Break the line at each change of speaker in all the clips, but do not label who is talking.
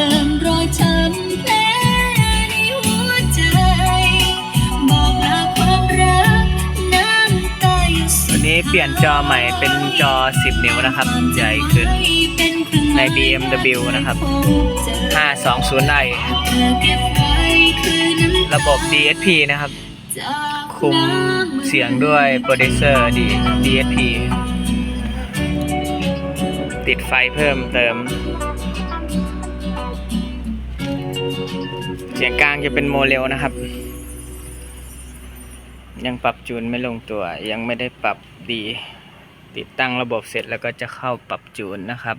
ติมรอยช้ำแผลในหัวใจ บอกลาความรักน้ำตาอยู่สุ
วั
ด
นนี้เปลี่ยนจอใหม่เป็นจอ 10 นิ้วนะครับ ใหญ่ขึ้น ใน BMW นะครับ 520i ระบบ DSP นะครับ คุมเสียงด้วยโปรดิวเซอร์ดี DSP ติดไฟเพิ่มเติม เสียงกลางจะเป็นโมเลลนะครับ ยังปรับจูนไม่ลงตัว ยังไม่ได้ปรับดี ติดตั้งระบบเสร็จแล้วก็จะเข้าปรับจูนนะครับ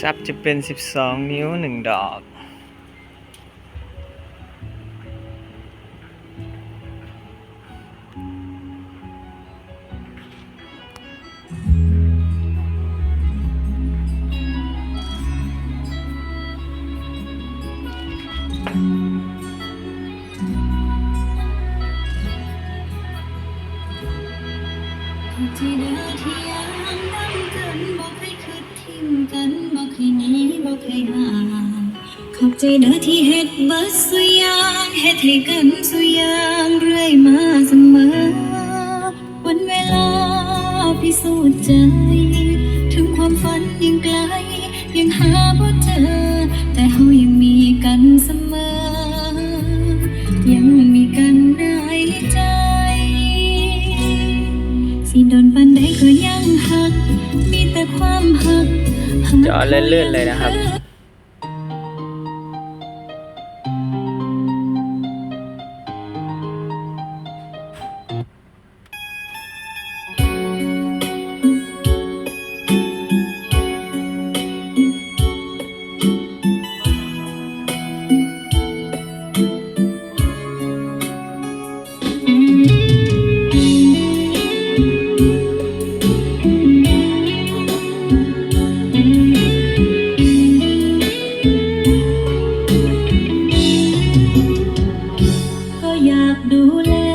ซับจะเป็น 12 นิ้ว 1 ดอก
ที่เดินที่ยังนั่งกันบอกให้คืดทิมกันบอกให้หนีบอกให้ห่างขอบใจเด้อที่เฮ็ดเบิดสุยางเฮ็ดให้กันสุยางเรื่อยมาเสมอ วันเวลาพิสูจน์ใจ ถึงความฝันยังไกล ยังหาบ่เจอแต่ จ
อเลื่อนๆเลยนะครับ
ดูแล